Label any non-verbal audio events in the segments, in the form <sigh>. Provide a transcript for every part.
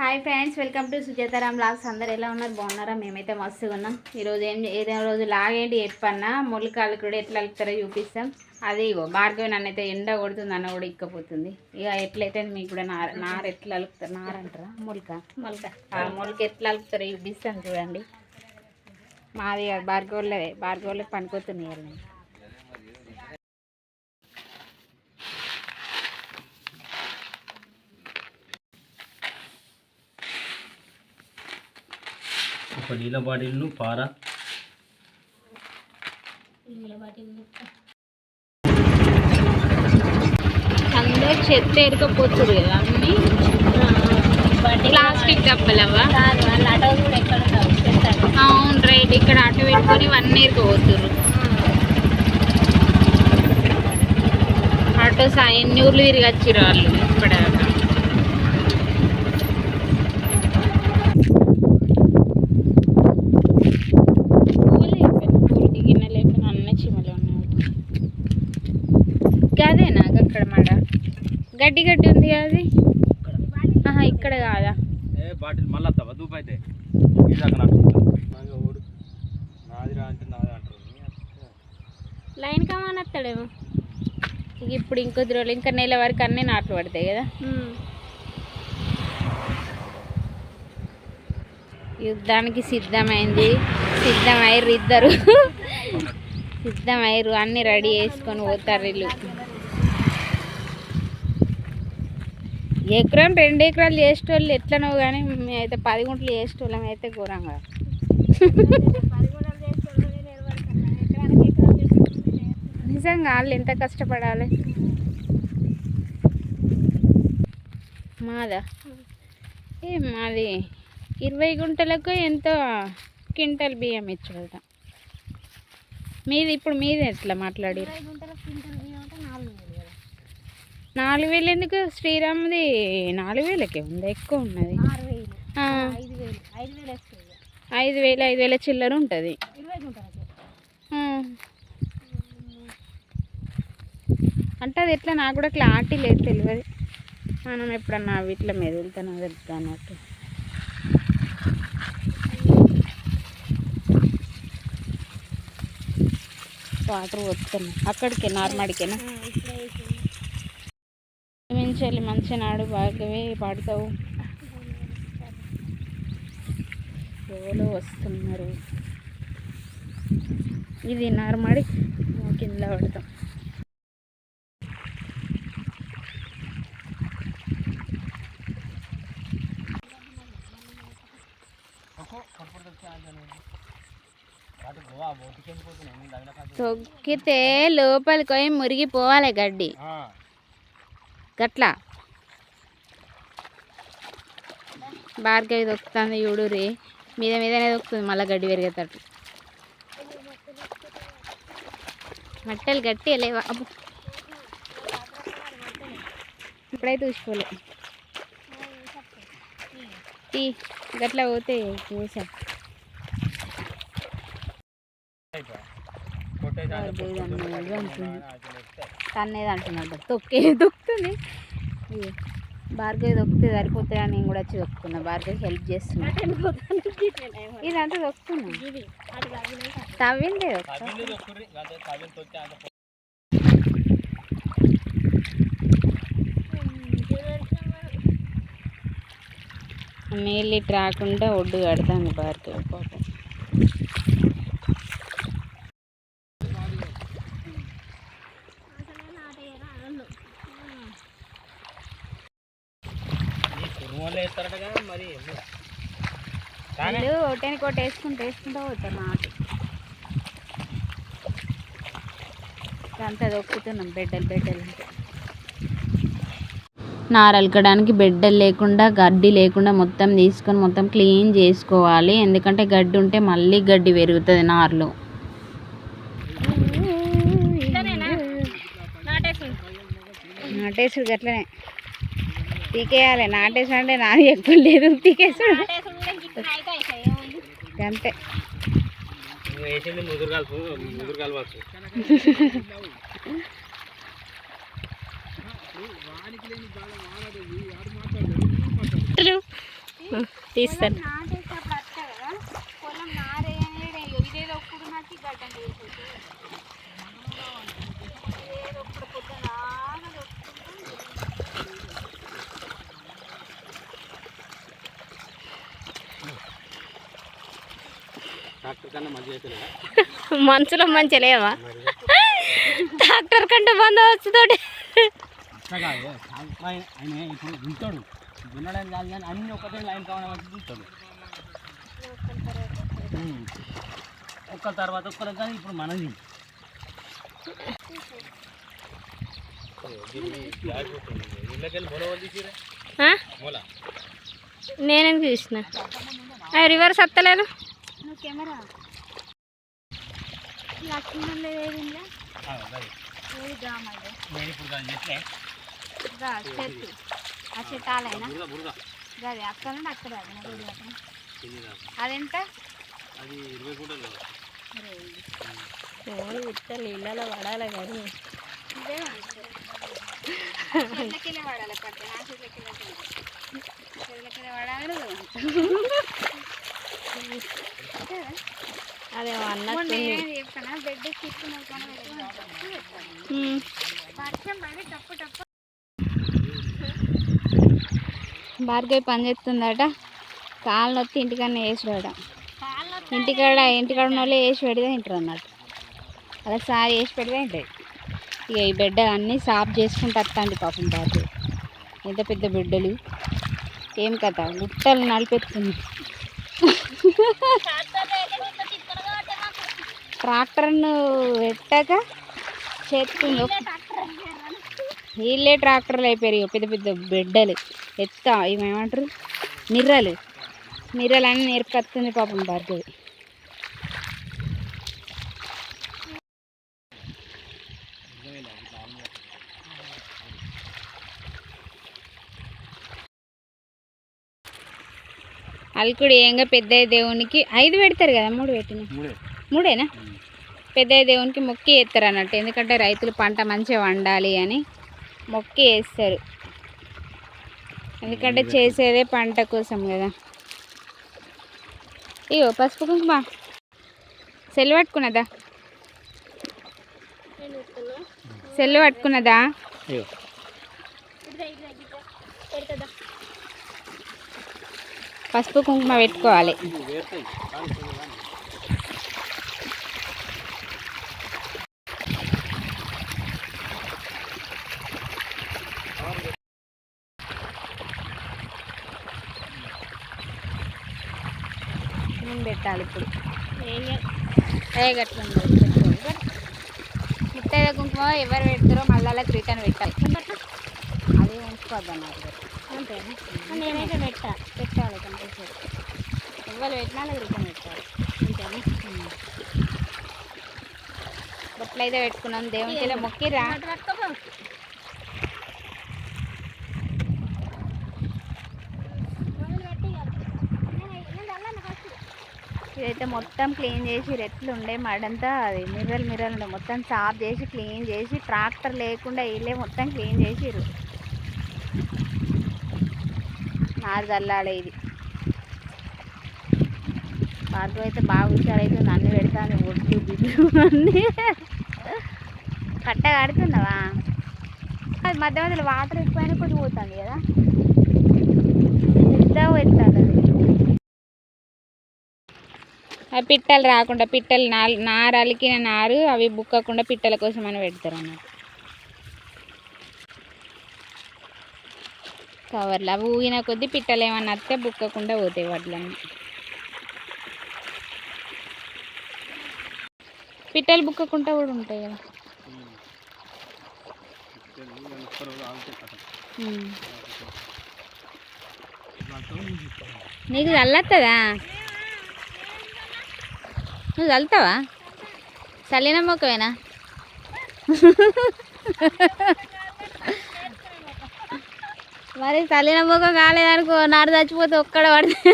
Hi friends welcome to Sujataram vlogs అందరు ఎలా ఉన్నారు? బాగున్నారా? మేమైతే మస్తుగా ఉన్నాం. ఈరోజు ఏం ఏదో రోజు లాగేంటి చెప్పన్నా? మొలకాలు కూడా ఎట్లా అలుపుతారో చూపిస్తాం. అదే ఇగో భార్గవి నన్నైతే ఎండ కొడుతుంది అన్న కూడా ఇక్కపోతుంది. ఇక ఎట్లయితే మీకు కూడా నార నార ఎట్లా అలుపుతారు నార అంటారా? మొలక మొలక మొలక ఎట్లా అలుపుతారో చూపిస్తాం చూడండి. మాది భార్గవులే భార్గవులకు పనికొస్తున్నాయి ఒక నీళ్ళ బాటిల్ను పార. అందరూ చెత్త ఎరకపోతురు కదా అన్ని ప్లాస్టిక్ డబ్బలవా అవును రైట్. ఇక్కడ అటు పెట్టుకొని ఇవన్నీ ఎరకపోతురు అటు ఎన్ని ఊర్లు తిరిగి వచ్చిర్రు వాళ్ళు? ఇప్పటిదాకా గడ్డి గడ్డి ఉంది కదా అది? ఆహా ఇక్కడ కాదా? ఏ బాటిల్ మళ్ళీ దూపు అయితే. లైన్ కమాన్ వస్తాడేమో. ఇక ఇప్పుడు ఇంకొద్ది రోజులు ఇంకా నెల వరకు అన్నీ నాట్లు పడతాయి కదా? యుద్ధానికి సిద్ధమైంది. సిద్ధమయ్యారు ఇద్దరు. <laughs> సిద్ధమయ్యారు అన్ని రెడీ చేసుకొని పోతారు వీళ్ళు. ఎకరం రెండు ఎకరాలు చేసేటోళ్ళు ఎట్లనో కానీ మేమైతే పది గుంటలు చేసేటోళ్ళం అయితే ఘోరంగా. నిజంగా వాళ్ళు ఎంత కష్టపడాలి? మాదా? ఏ మాది ఇరవై గుంటలకు ఎంతో క్వింటల్ బియ్యం ఇచ్చుకుంటా. మీది ఇప్పుడు మీది ఎట్లా మాట్లాడి నాలుగు వేలు ఎందుకు శ్రీరామ్ది నాలుగు వేలకే ఉంది ఎక్కువ ఉన్నది. ఐదు వేలు ఐదు వేల చిల్లర ఉంటుంది. అంటే అది ఎట్లా? నాకు కూడా క్లారిటీ లేదు తెలియదు. మనం ఎప్పుడన్నా వీటిల మీద వెళ్తానో వెళ్తా అన్నట్టు. వాటర్ వస్తున్నాయి అక్కడికి నార్మడికేనా? మించాలి మంచి నాడు భాగ్యమే పాడతావు ఎవరో వస్తున్నారు. ఇది నార్మడి కింద పడతాం తొక్కితే లోపలికి పోయి మురిగిపోవాలి గడ్డి. గట్లా. భార్గవి దొక్కుతుంది చూడురి మీద మీదనే దొక్కుతుంది మళ్ళీ గడ్డి పెరిగేటట్టు. మట్టలు గట్టి లేవా? అబ్బో. ఇప్పుడైతే చూసుకోలే. తీ గట్లా పోతే చూసా తన్నేది అంటున్నాడు. తొక్కే. దొక్కుతుంది భార్గవి దొక్కితే సరిపోతుంది అని నేను కూడా వచ్చి దొక్కుతున్నా. భార్గవి హెల్ప్ చేస్తున్నా ఇదంతా దొక్కుతున్నా. తవ్విందే నీళ్ళు ఇటు రాకుండా ఒడ్డు కడతాను భార్గవి పాపం వేస్తారట మరి వీళ్ళు ఒకటి వేసుకుంటూ వేసుకుంటూ పోతారు నాటు అంతా దొక్కుతున్నాం బెడ్డలు బెడ్డలు నారలకడానికి బెడ్డలు లేకుండా గడ్డి లేకుండా మొత్తం తీసుకొని మొత్తం క్లీన్ చేసుకోవాలి. ఎందుకంటే గడ్డి ఉంటే మళ్ళీ గడ్డి పెరుగుతుంది నారులో. నాటేసుడు గట్లనే. పీకేయాలి. నాటేసుడు అంటే నాది ఎక్కువ లేదు. పీకేసుడు. అంతే తీస్తాను <laughs> నాటేటప్పుడు అత్త కదా పొలం నారే ఇదేదో ఒప్పుడు నాకు గడ్డం చేసేది ఏదో ఒప్పుడు పొద్దున డాక్టర్ కన్నా మంచిగా అయితే మనసులో మంచి లేవా డాక్టర్ కంటే బందోబస్తు తోటి అట్లా కాదు ఆయన ఆయన ఇప్పుడు దుంతాడు దున్నడానికి కాదు కానీ అన్ని ఒకటే లైన్ కావడం ఉమ్. ఒక్క తర్వాత ఒక్కరు కానీ ఇప్పుడు మనది? నేనేం చూసిన? రివర్స్ వస్తలేదు కెమెరా లక్ష్మణ్ లేదు ఏది డ్రామా ఇది నేను ఇప్పుడు కాదు చేస్తే రా చెట్టు. ఆ చెట్టు ఆలైనా? అది అక్కడ నుండి అక్కడ. అదెంత? అది ఇరవై అరే, ఫోన్ విత్తలు ఇళ్ళలో పడాలి కానీ. చెట్లకెళ్ళి వాడాలి కట్ట. నా చెట్లకెళ్ళి చెట్లకెళ్ళి వాడాలి <laughs> అదే అన్నట్టు భార్గవి పని చేస్తుందట. కాళ్ళు నొత్తి ఇంటికన్నా వేసి రావడం ఇంటికాడ ఇంటికాడ ఉన్న వాళ్ళు వేసి పెడితే తింటారు అన్నట్టు. అలా సారి వేసి పెడితే తింటాయి. ఇక ఈ బిడ్డ అన్నీ సాఫ్ చేసుకుంటూ పాపం భార్గవి. ఎంత పెద్ద బిడ్డలు. ఏం కథ? గుట్టలు నలిపెత్తుంది ట్రాక్టర్ను పెట్టాక చేస్తుంది వీళ్ళే ట్రాక్టర్లు అయిపోయారు పెద్ద పెద్ద బిడ్డలు. ఎత్త ఇవేమంటారు నిర్రలు నిర్రలన్నీ నేర్పత్తుంది పాపం భార్గవి. అల్కుడు ఏంగా పెద్ద దేవునికి ఐదు పెడతారు కదా మూడు పెట్టిన? మూడేనా? పెద్ద దేవునికి మొక్కి వేస్తారు అన్నట్టు. ఎందుకంటే రైతులు పంట మంచిగా వండాలి అని మొక్కి వేస్తారు. ఎందుకంటే చేసేదే పంట కోసం కదా. ఇగో పసుపు కుంకుమ. సెల్ పట్టుకున్నదా? సెల్ పట్టుకున్నదా? పసుపు కుంకుమ పెట్టుకోవాలి ఇది వేస్తాయి కానీ చూడు కానీ. నేను పెట్టాలి ఇప్పుడు. పెట్టుకోవాలి. ముత్తైద కుంకుమ ఎవరు పెడతారో మళ్ళీ వాళ్ళకి రిటర్న్ పెట్టాలి. అది అంతేనా? నేనైతే పెట్టా. పెట్టాలి కంపల్సరీ. ఎవరు పెట్టినా రిటర్న్ పెట్టాలి. అంతేనా? బొట్లు అయితే పెట్టుకున్నాం. దేవునికి ఇలా మొక్కిరా ఇదైతే మొత్తం క్లీన్ చేసి రెట్లు ఉండే మడంతా అది మిర్రలు మిర్రలు ఉండే. మొత్తం సాఫ్ చేసి క్లీన్ చేసి ట్రాక్టర్ లేకుండా వీళ్ళే మొత్తం క్లీన్ చేసిరు నారు చల్లాలి ఇది. పార్కు అయితే బాగా హుషారైతుంది అన్ని పెడతాను ఒడ్డు బిడ్డు అన్నీ. కట్ట కడుతున్నావా? అది మధ్య మధ్యలో వాటర్ ఎక్కువైనా కొద్ది పోతుంది కదా. పెద్దగా పెడతాను అది. అవి పిట్టలు రాకుండా పిట్టలు నారు అలికిన నారు అవి బుక్కకుండా పిట్టల కోసం అని పెడతారు అన్నట్టు కవర్లు. అవి ఊగిన కొద్దీ పిట్టలు ఏమన్నా వస్తే బుక్కకుండా పోతాయి వడ్లన్నీ పిట్టలు బుక్కకుండా కూడా ఉంటాయి కదా. తెలియదు, కానీ ఒక్క రోజు ఆగితే కథ. ఉమ్. ఇవాళతో నేను చూస్తాను. నీకు చల్లత్తదా నువ్వు చల్లుతావా? చల్లిన మొక్కవేనా? మరి చల్లిన మొక్క కాలేదనుకో నాడు చచ్చిపోతే ఒక్కడ పడితే.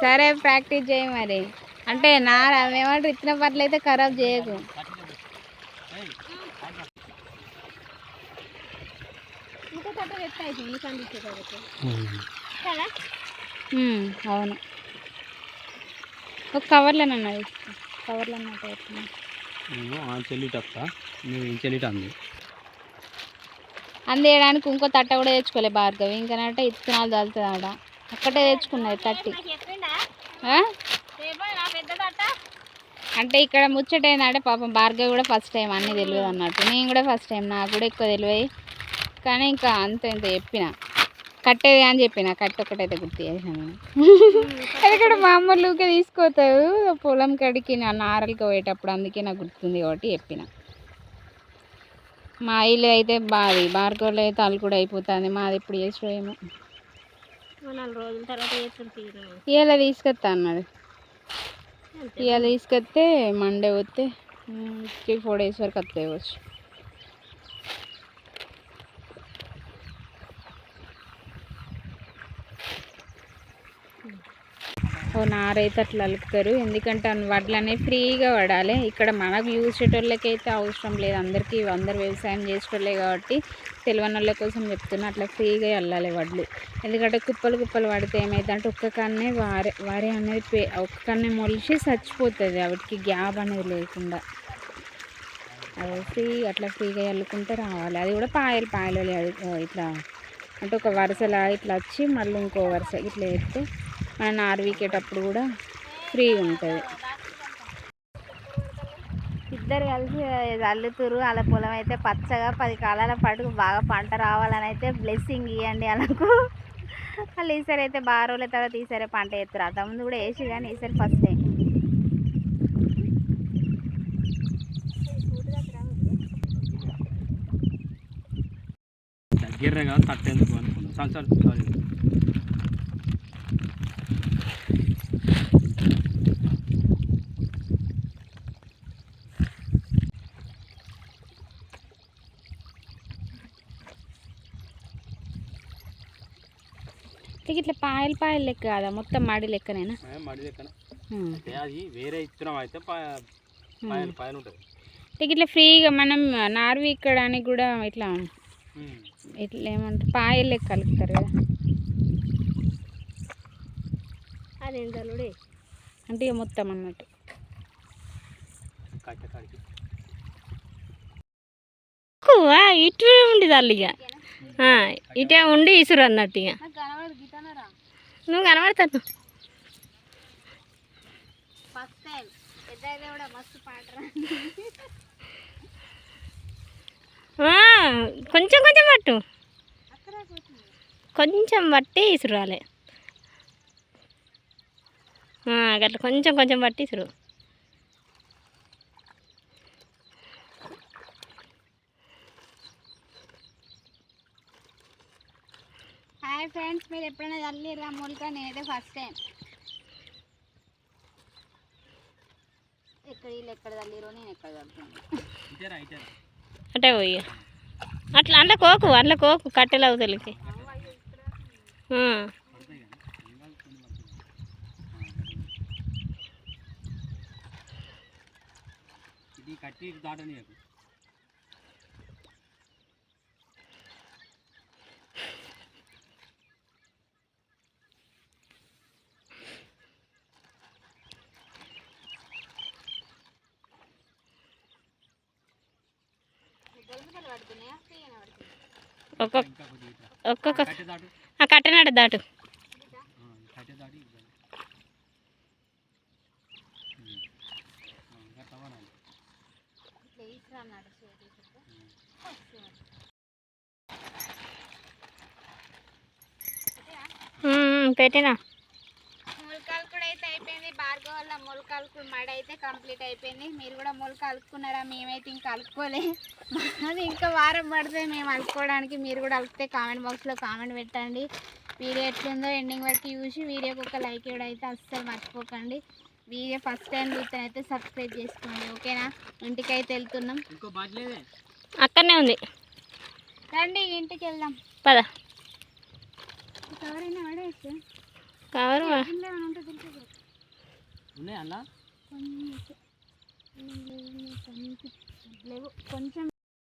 సరే ప్రాక్టీస్ చేయి మరి. అంటే నార మేమంటారు ఇచ్చిన పట్ల అయితే ఖరాబ్ చేయకు. అవును. ఒక కవర్లోనన్నా కవర్లో చెల్లిట చెల్లిట అంది అందేయడానికి ఇంకో తట్ట కూడా తెచ్చుకోలే భార్గవి. ఇంకనంటే ఇత్తనాలు చల్లుతుంది ఆడ ఒక్కటే తెచ్చుకున్నది తట్టి. అంటే ఇక్కడ ముచ్చట ఏంటంటే పాపం భార్గవి కూడా ఫస్ట్ టైం అన్నీ తెలియదు అన్నట్టు. నేను కూడా ఫస్ట్ టైం నాకు కూడా ఎక్కువ తెలియదు కానీ ఇంకా అంత ఇంత చెప్పిన. కట్టేది అని చెప్పిన కట్ట ఒకటైతే గుర్తు చేసాను ఇక్కడ మా అమ్మ ఊకే తీసుకోతారు పొలం కడికి నా నారలకి పోయేటప్పుడు అందుకే నాకు గుర్తుంది కాబట్టి చెప్పిన. మా ఇల్లు అయితే బావి భార్గవులు అయితే అల్లు కూడా అయిపోతుంది. మాది ఇప్పుడు చేసో ఏమో. ఇవాళ తీసుకొస్తా అన్నాడు. ఇవాళ తీసుకొస్తే మండే వస్తే త్రీ ఫోర్ డేస్ వరకు వస్తాయి వచ్చు ఓ నారైతే అట్లా అలుపుతారు. ఎందుకంటే వడ్లు అనేవి ఫ్రీగా పడాలి ఇక్కడ మనకు యూజ్ చేసేటోళ్ళకైతే అవసరం లేదు. అందరికీ అందరు వ్యవసాయం చేసేటోళ్ళే కాబట్టి తెలియని వాళ్ళ కోసం చెప్తున్నా అట్లా ఫ్రీగా వెళ్ళాలి వడ్లు. ఎందుకంటే కుప్పలు కుప్పలు పడితే ఏమైతే అంటే ఒక్క కన్నే వారే వారే అనేది పే ఒక్క కన్నే మొలిచి చచ్చిపోతుంది. వాటికి గ్యాప్ అనేది లేకుండా. అది ఫ్రీ అట్లా ఫ్రీగా వెళ్ళుకుంటే రావాలి. అది కూడా పాయలు పాయలు అది, ఇట్లా అంటే ఒక వరుసలా ఇట్లా వచ్చి మళ్ళీ ఇంకో వరుస ఇట్లా వేస్తే మన నారు వీకేటప్పుడు కూడా ఫ్రీ ఉంటుంది. ఇద్దరు కలిసి అల్లుతురు అలా పొలం అయితే పచ్చగా పది కాలాల పాటు బాగా పంట రావాలని అయితే బ్లెస్సింగ్ ఇవ్వండి వాళ్ళకు వాళ్ళు ఈసారి అయితే బాగా రోజుల తర్వాత ఈసారి పంట ఎత్తురు. అంతకుముందు కూడా వేసి కానీ ఈసారి ఫస్ట్ టైం దగ్గరగా తట్టేందుకు ఇట్లా పాయలు పాయలు లెక్క కదా? మొత్తం మడి లెక్కనేనా? మడి లెక్కన. ఉమ్. అంటే అది వేరే ఇత్తనం అయితే పా- పాయలు పాయలు ఉంటుంది ఇక ఇట్లా ఫ్రీగా మనం నారు వీకడానికి కూడా ఇట్లా ఇట్లా ఏమంటారు? పాయలు లెక్క కలుపుతారు కదా. అదేం తలుడే అంటే ఇక మొత్తం అన్నట్టు. ఎక్కువ ఇటు ఉండి తల్లి ఇక. ఆ, ఇటే ఉండి ఇసురు అన్నట్టు ఇక నువ్వు కనబడతాను. కొంచెం కొంచెం పట్టు. కొంచెం పట్టి ఇసురాలి ఆ, గట్ల కొంచెం కొంచెం పట్టి ఇసురు హాయ్ ఫ్రెండ్స్ మీరు ఎప్పుడైనా చల్లిరా మూలిక నేనైతే ఫస్ట్ టైం ఎక్కడ వీళ్ళు ఎక్కడ చల్లిరో నేను ఎక్కడ చల్లుతున్నాను అటే పోయి అట్లా అందులో కోకు అందులో కోకు కట్టెలు అవుతలకి. కట్టి దాటనీయకు. ఒక్కొక్క. ఒక్కొక్క కట్టె దాటు. ఆ కట్టెనాడు దాటు. పెట్టినా మొలకలు కూడా అయితే అయిపోయింది భార్గవ కూడా మడి అయితే కంప్లీట్ అయిపోయింది. మీరు కూడా మొలక అలుకున్నారా మేమైతే ఇంకా అలుకోలే అది ఇంకా వారం పడితే మేము అలుకోవడానికి మీరు కూడా అలికితే కామెంట్ బాక్స్లో కామెంట్ పెట్టండి. వీడియో ఎట్లుందో ఎండింగ్ వరకు చూసి వీడియోకి ఒక లైక్ ఇవ్వడం అయితే అస్సలు మర్చిపోకండి. వీడియో ఫస్ట్ టైం చూస్తే సబ్స్క్రైబ్ చేసుకోండి ఓకేనా? ఇంటికి అయితే వెళ్తున్నాం అక్కడనే ఉంది. రండి ఇంటికి వెళ్దాం. పద. ఎవరైనా పడేస్తే కవరు ఇంట్లో ఏమైనా ఉంటే తెలిసి ఉన్నాయి అలా కొంచెం లేవు కొంచెం